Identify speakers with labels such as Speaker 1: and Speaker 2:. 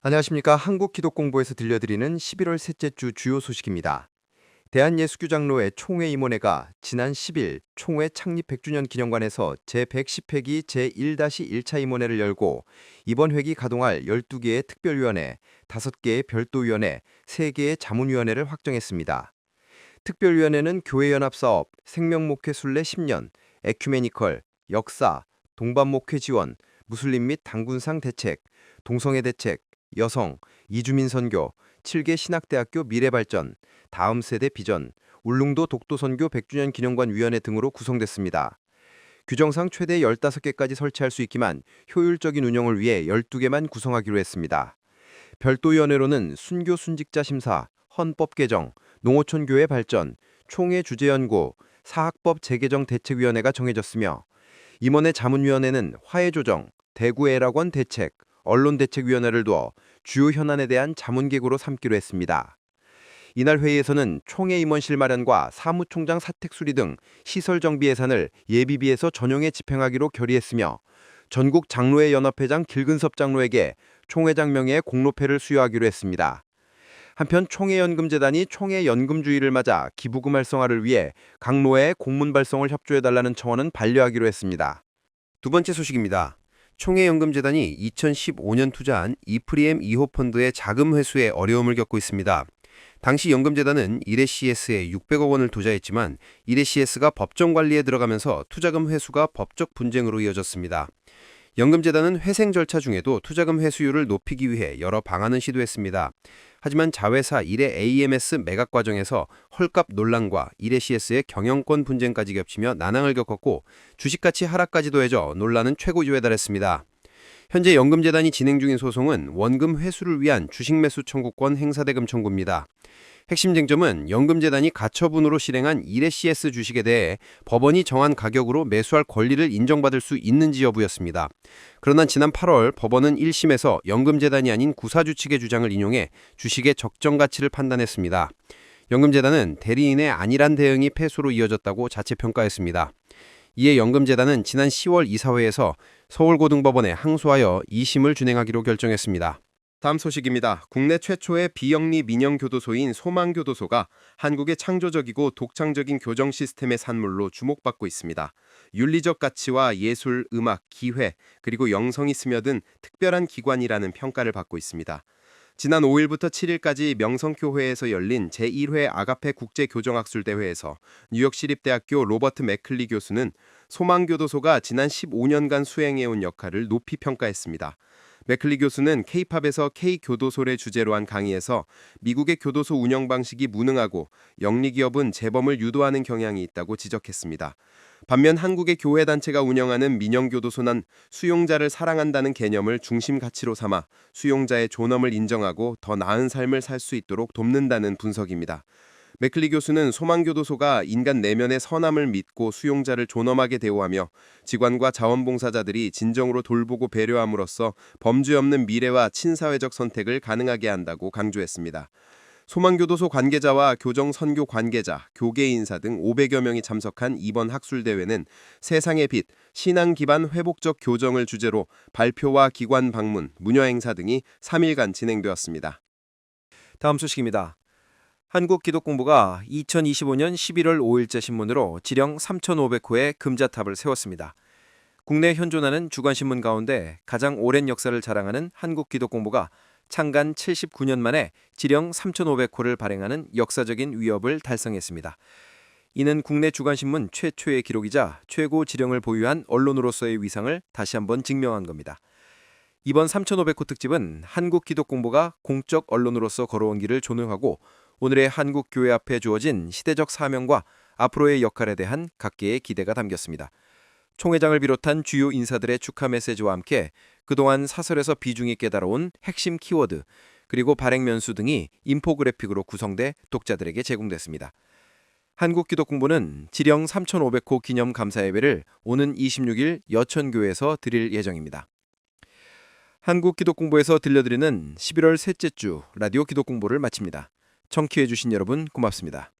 Speaker 1: 안녕하십니까. 한국기독공부에서 들려드리는 11월 셋째 주 주요 소식입니다. 대한예수교장로회 총회 임원회가 지난 10일 총회 창립 100주년 기념관에서 제110회기 제1-1차 임원회를 열고 이번 회기 가동할 12개의 특별위원회, 5개의 별도위원회, 3개의 자문위원회를 확정했습니다. 특별위원회는 교회연합사업, 생명목회 순례 10년, 에큐메니컬, 역사, 동반목회 지원, 무슬림 및 당군상 대책, 동성애 대책, 여성, 이주민 선교, 7개 신학대학교 미래발전, 다음 세대 비전, 울릉도 독도선교 100주년 기념관 위원회 등으로 구성됐습니다. 규정상 최대 15개까지 설치할 수 있지만 효율적인 운영을 위해 12개만 구성하기로 했습니다. 별도위원회로는 순교 순직자 심사, 헌법 개정, 농어촌 교회 발전, 총회 주재 연구, 사학법 재개정 대책위원회가 정해졌으며 임원회 자문위원회는 화해 조정, 대구 애락원 대책, 언론대책위원회를 두어 주요 현안에 대한 자문기구로 삼기로 했습니다. 이날 회의에서는 총회 임원실 마련과 사무총장 사택 수리 등 시설 정비 예산을 예비비에서 전용에 집행하기로 결의했으며 전국 장로회 연합회장 길근섭 장로에게 총회장 명예의 공로패를 수여하기로 했습니다. 한편 총회연금재단이 총회 연금주의를 맞아 기부금 활성화를 위해 각 노회에 공문 발송을 협조해달라는 청원은 반려하기로 했습니다. 두 번째 소식입니다. 총회연금재단이 2015년 투자한 이프리엠 2호 펀드의 자금 회수에 어려움을 겪고 있습니다. 당시 연금재단은 이레CS에 600억 원을 투자했지만 이레CS가 법정 관리에 들어가면서 투자금 회수가 법적 분쟁으로 이어졌습니다. 연금재단은 회생 절차 중에도 투자금 회수율을 높이기 위해 여러 방안을 시도했습니다. 하지만 자회사 이레 AMS 매각 과정에서 헐값 논란과 이레 CS의 경영권 분쟁까지 겹치며 난항을 겪었고 주식가치 하락까지 더해져 논란은 최고조에 달했습니다. 현재 연금재단이 진행 중인 소송은 원금 회수를 위한 주식 매수 청구권 행사대금 청구입니다. 핵심 쟁점은 연금재단이 가처분으로 실행한 이레 CS 주식에 대해 법원이 정한 가격으로 매수할 권리를 인정받을 수 있는지 여부였습니다. 그러나 지난 8월 법원은 1심에서 연금재단이 아닌 구사주 측의 주장을 인용해 주식의 적정 가치를 판단했습니다. 연금재단은 대리인의 안일한 대응이 패소로 이어졌다고 자체 평가했습니다. 이에 연금재단은 지난 10월 이사회에서 서울고등법원에 항소하여 2심을 준행하기로 결정했습니다. 다음 소식입니다. 국내 최초의 비영리 민영교도소인 소망교도소가 한국의 창조적이고 독창적인 교정 시스템의 산물로 주목받고 있습니다. 윤리적 가치와 예술, 음악, 기회, 그리고 영성이 스며든 특별한 기관이라는 평가를 받고 있습니다. 지난 5일부터 7일까지 명성교회에서 열린 제1회 아가페 국제교정학술대회에서 뉴욕시립대학교 로버트 맥클리 교수는 소망교도소가 지난 15년간 수행해온 역할을 높이 평가했습니다. 맥클리 교수는 K-팝에서 K-교도소를 주제로 한 강의에서 미국의 교도소 운영 방식이 무능하고 영리기업은 재범을 유도하는 경향이 있다고 지적했습니다. 반면 한국의 교회 단체가 운영하는 민영교도소는 수용자를 사랑한다는 개념을 중심 가치로 삼아 수용자의 존엄을 인정하고 더 나은 삶을 살 수 있도록 돕는다는 분석입니다. 맥클리 교수는 소망교도소가 인간 내면의 선함을 믿고 수용자를 존엄하게 대우하며 직원과 자원봉사자들이 진정으로 돌보고 배려함으로써 범죄 없는 미래와 친사회적 선택을 가능하게 한다고 강조했습니다. 소망교도소 관계자와 교정 선교 관계자, 교계 인사 등 500여 명이 참석한 이번 학술 대회는 세상의 빛, 신앙 기반 회복적 교정을 주제로 발표와 기관 방문, 무녀 행사 등이 3일간 진행되었습니다. 다음 소식입니다. 한국기독공부가 2025년 11월 5일자 신문으로 지령 3,500호의 금자탑을 세웠습니다. 국내 현존하는 주간신문 가운데 가장 오랜 역사를 자랑하는 한국기독공부가 창간 79년 만에 지령 3,500호를 발행하는 역사적인 위협을 달성했습니다. 이는 국내 주간신문 최초의 기록이자 최고 지령을 보유한 언론으로서의 위상을 다시 한번 증명한 겁니다. 이번 3,500호 특집은 한국기독공부가 공적 언론으로서 걸어온 길을 조명하고 오늘의 한국 교회 앞에 주어진 시대적 사명과 앞으로의 역할에 대한 각계의 기대가 담겼습니다. 총회장을 비롯한 주요 인사들의 축하 메시지와 함께 그동안 사설에서 비중이 깨달아온 핵심 키워드 그리고 발행 면수 등이 인포그래픽으로 구성돼 독자들에게 제공됐습니다. 한국기독공부는 지령 3,500호 기념 감사 예배를 오는 26일 여천교에서 드릴 예정입니다. 한국기독공부에서 들려드리는 11월 셋째 주 라디오 기독공부를 마칩니다. 청취해주신 여러분 고맙습니다.